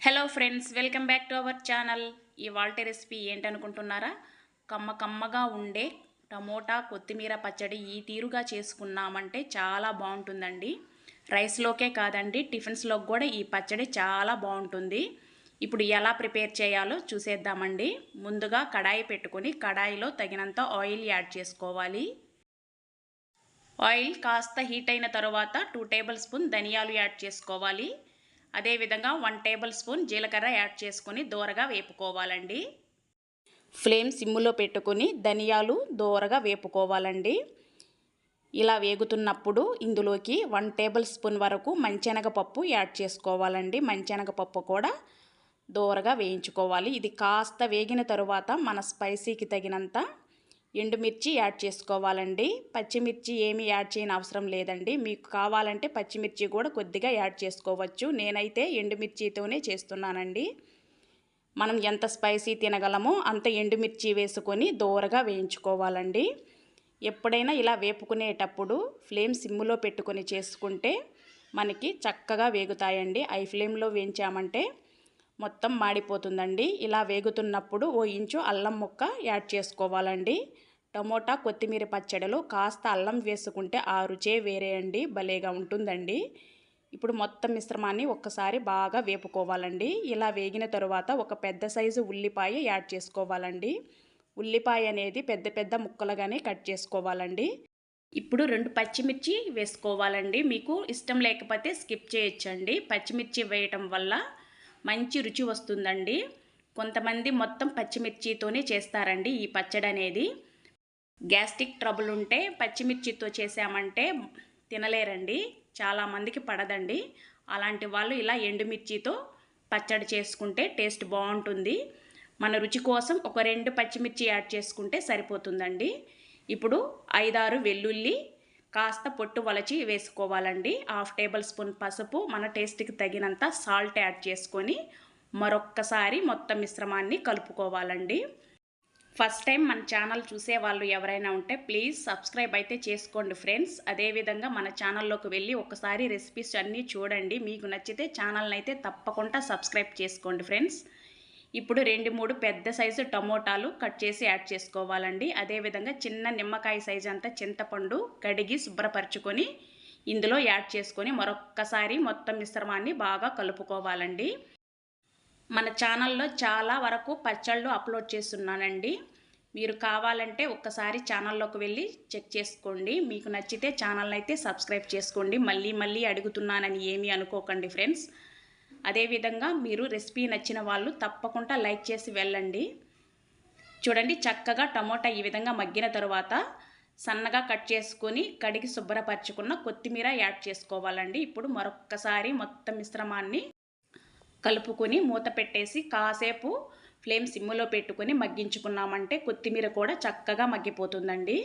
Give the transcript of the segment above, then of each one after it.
Hello friends welcome back to our channel ఇవాళ recipe ఏంటనుకుంటున్నారా? కమ్మ కమ్మగా ఉండే టమోటా కొత్తిమీర పచ్చడి ఈ తీరుగా చేసుకున్నామంటే చాలా బాగుంటుందండి. రైస్లోకే కాదండి టిఫిన్స్లోకి కూడా ఈ పచ్చడి చాలా బాగుంటుంది. ఇప్పుడు ఎలా ప్రిపేర్ చేయాలో చూసేద్దామండి. ముందుగా కడాయి పెట్టుకొని కడాయిలో తగినంత ఆయిల్ యాడ్ చేసుకోవాలి. ఆయిల్ కాస్త హీట్ అయిన తర్వాత టూ టేబుల్ స్పూన్ ధనియాలు యాడ్ చేసుకోవాలి. అదేవిధంగా వన్ టేబుల్ స్పూన్ జీలకర్ర యాడ్ చేసుకొని దోరగా వేపుకోవాలండి. ఫ్లేమ్ సిమ్ములో పెట్టుకుని ధనియాలు దోరగా వేపుకోవాలండి. ఇలా వేగుతున్నప్పుడు ఇందులోకి వన్ టేబుల్ స్పూన్ వరకు మంచెనగపప్పు యాడ్ చేసుకోవాలండి. మంచెనగపప్పు కూడా దోరగా వేయించుకోవాలి. ఇది కాస్త వేగిన తరువాత మన స్పైసీకి తగినంత ఎండుమిర్చి యాడ్ చేసుకోవాలండి. పచ్చిమిర్చి ఏమీ యాడ్ చేయని అవసరం లేదండి. మీకు కావాలంటే పచ్చిమిర్చి కూడా కొద్దిగా యాడ్ చేసుకోవచ్చు. నేనైతే ఎండుమిర్చితోనే చేస్తున్నానండి. మనం ఎంత స్పైసీ తినగలమో అంత ఎండుమిర్చి వేసుకొని దోరగా వేయించుకోవాలండి. ఎప్పుడైనా ఇలా వేపుకునేటప్పుడు ఫ్లేమ్ సిమ్ములో పెట్టుకొని చేసుకుంటే మనకి చక్కగా వేగుతాయండి. ఐ ఫ్లేమ్లో వేయించామంటే మొత్తం మాడిపోతుందండి. ఇలా వేగుతున్నప్పుడు ఓ ఇంచు అల్లం ముక్క యాడ్ చేసుకోవాలండి. టమోటా కొత్తిమీర పచ్చడిలో కాస్త అల్లం వేసుకుంటే ఆ రుచే వేరే అండి. భలేగా ఉంటుందండి. ఇప్పుడు మొత్తం మిశ్రమాన్ని ఒక్కసారి బాగా వేపుకోవాలండి. ఇలా వేగిన తరువాత ఒక పెద్ద సైజు ఉల్లిపాయ యాడ్ చేసుకోవాలండి. ఉల్లిపాయ అనేది పెద్ద పెద్ద ముక్కలుగానే కట్ చేసుకోవాలండి. ఇప్పుడు రెండు పచ్చిమిర్చి వేసుకోవాలండి. మీకు ఇష్టం లేకపోతే స్కిప్ చేయొచ్చండి. పచ్చిమిర్చి వేయటం వల్ల మంచి రుచి వస్తుందండి. కొంతమంది మొత్తం పచ్చిమిర్చితోనే చేస్తారండి ఈ పచ్చడి అనేది గ్యాస్ట్రిక్ ట్రబుల్ ఉంటే పచ్చిమిర్చితో చేసామంటే తినలేరండి. చాలామందికి పడదండి. అలాంటి వాళ్ళు ఇలా ఎండుమిర్చితో పచ్చడి చేసుకుంటే టేస్ట్ బాగుంటుంది. మన రుచి కోసం ఒక రెండు పచ్చిమిర్చి యాడ్ చేసుకుంటే సరిపోతుందండి. ఇప్పుడు ఐదారు వెల్లుల్లి కాస్త పొట్టు వలచి వేసుకోవాలండి. హాఫ్ టేబుల్ స్పూన్ పసుపు మన టేస్ట్కి తగినంత సాల్ట్ యాడ్ చేసుకొని మరొక్కసారి మొత్తం మిశ్రమాన్ని కలుపుకోవాలండి. ఫస్ట్ టైం మన ఛానల్ చూసే వాళ్ళు ఎవరైనా ఉంటే ప్లీజ్ సబ్స్క్రైబ్ అయితే చేసుకోండి ఫ్రెండ్స్. అదేవిధంగా మన ఛానల్లోకి వెళ్ళి ఒకసారి రెసిపీస్ అన్నీ చూడండి. మీకు నచ్చితే ఛానల్ని అయితే తప్పకుండా సబ్స్క్రైబ్ చేసుకోండి ఫ్రెండ్స్. ఇప్పుడు రెండు మూడు పెద్ద సైజు టమోటాలు కట్ చేసి యాడ్ చేసుకోవాలండి. అదేవిధంగా చిన్న నిమ్మకాయ సైజు అంతా చింతపండు కడిగి శుభ్రపరచుకొని ఇందులో యాడ్ చేసుకొని మరొక్కసారి మొత్తం మిశ్రమాన్ని బాగా కలుపుకోవాలండి. మన ఛానల్లో చాలా వరకు పచ్చళ్ళు అప్లోడ్ చేస్తున్నానండి. మీరు కావాలంటే ఒక్కసారి ఛానల్లోకి వెళ్ళి చెక్ చేసుకోండి. మీకు నచ్చితే ఛానల్ అయితే సబ్స్క్రైబ్ చేసుకోండి. మళ్ళీ మళ్ళీ అడుగుతున్నానని ఏమీ అనుకోకండి ఫ్రెండ్స్. అదేవిధంగా మీరు రెసిపీ నచ్చిన వాళ్ళు తప్పకుండా లైక్ చేసి వెళ్ళండి. చూడండి చక్కగా టమోటా ఈ విధంగా మగ్గిన తర్వాత సన్నగా కట్ చేసుకొని కడిగి శుభ్రపరచుకున్న కొత్తిమీర యాడ్ చేసుకోవాలండి. ఇప్పుడు మరొక్కసారి మొత్తం మిశ్రమాన్ని కలుపుకొని మూత పెట్టేసి కాసేపు ఫ్లేమ్ సిమ్ములో పెట్టుకొని మగ్గించుకున్నామంటే కొత్తిమీర కూడా చక్కగా మగ్గిపోతుందండి.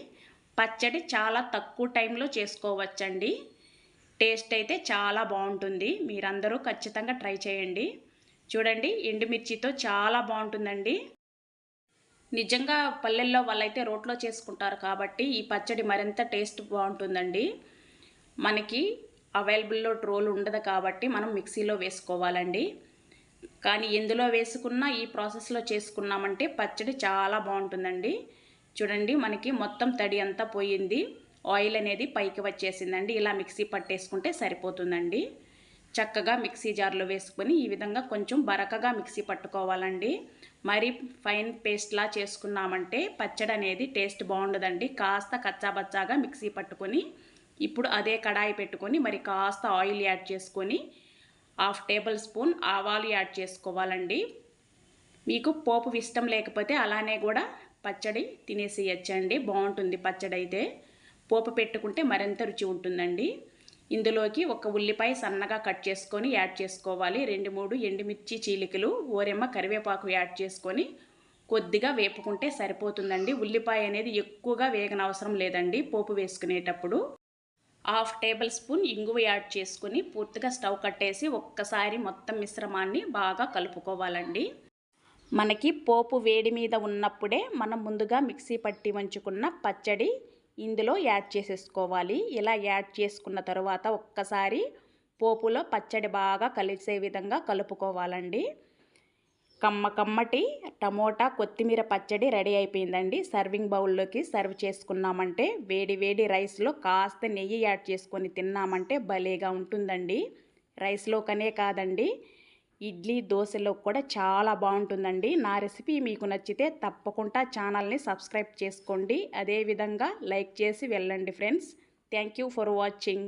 పచ్చడి చాలా తక్కువ టైంలో చేసుకోవచ్చండి. టేస్ట్ అయితే చాలా బాగుంటుంది. మీరందరూ ఖచ్చితంగా ట్రై చేయండి. చూడండి ఎండుమిర్చితో చాలా బాగుంటుందండి. నిజంగా పల్లెల్లో వాళ్ళైతే రోట్లో చేసుకుంటారు కాబట్టి ఈ పచ్చడి మరింత టేస్ట్ బాగుంటుందండి. మనకి అవైలబుల్లో ట్రోల్ ఉండదు కాబట్టి మనం మిక్సీలో వేసుకోవాలండి. కానీ ఎందులో వేసుకున్నా ఈ ప్రాసెస్లో చేసుకున్నామంటే పచ్చడి చాలా బాగుంటుందండి. చూడండి మనకి మొత్తం తడి అంతా పోయింది. ఆయిల్ అనేది పైకి వచ్చేసిందండి. ఇలా మిక్సీ పట్టేసుకుంటే సరిపోతుందండి. చక్కగా మిక్సీ జార్లో వేసుకొని ఈ విధంగా కొంచెం బరకగా మిక్సీ పట్టుకోవాలండి. మరి ఫైన్ పేస్ట్లా చేసుకున్నామంటే పచ్చడి అనేది టేస్ట్ బాగుండదండి. కాస్త కచ్చాబచ్చాగా మిక్సీ పట్టుకొని ఇప్పుడు అదే కడాయి పెట్టుకొని మరి కాస్త ఆయిల్ యాడ్ చేసుకొని హాఫ్ టేబుల్ స్పూన్ ఆవాలు యాడ్ చేసుకోవాలండి. మీకు పోపు ఇష్టం లేకపోతే అలానే కూడా పచ్చడి తినేసేయచ్చండి. బాగుంటుంది పచ్చడి అయితే పోపు పెట్టుకుంటే మరింత రుచి ఉంటుందండి. ఇందులోకి ఒక ఉల్లిపాయ సన్నగా కట్ చేసుకొని యాడ్ చేసుకోవాలి. రెండు మూడు ఎండుమిర్చి చీలికలు ఓరెమ్మ కరివేపాకు యాడ్ చేసుకొని కొద్దిగా వేపుకుంటే సరిపోతుందండి. ఉల్లిపాయ అనేది ఎక్కువగా వేగనవసరం లేదండి పోపు వేసుకునేటప్పుడు. హాఫ్ టేబుల్ స్పూన్ ఇంగువ యాడ్ చేసుకుని పూర్తిగా స్టవ్ కట్టేసి ఒక్కసారి మొత్తం మిశ్రమాన్ని బాగా కలుపుకోవాలండి. మనకి పోపు వేడి మీద ఉన్నప్పుడే మనం ముందుగా మిక్సీ పట్టి వంచుకున్న పచ్చడి ఇందులో యాడ్ చేసేసుకోవాలి. ఇలా యాడ్ చేసుకున్న తర్వాత ఒక్కసారి పోపులో పచ్చడి బాగా కలిసే విధంగా కలుపుకోవాలండి. కమ్మ కమ్మటి టమోటా కొత్తిమీర పచ్చడి రెడీ అయిపోయిందండి. సర్వింగ్ బౌల్లోకి సర్వ్ చేసుకున్నామంటే వేడి వేడి రైస్లో కాస్త నెయ్యి యాడ్ చేసుకొని తిన్నామంటే భలేగా ఉంటుందండి. రైస్లోకనే కాదండి ఇడ్లీ దోశలో కూడా చాలా బాగుంటుందండి. నా రెసిపీ మీకు నచ్చితే తప్పకుండా ఛానల్ని సబ్స్క్రైబ్ చేసుకోండి. అదేవిధంగా లైక్ చేసి వెళ్ళండి friends. Thank you for watching.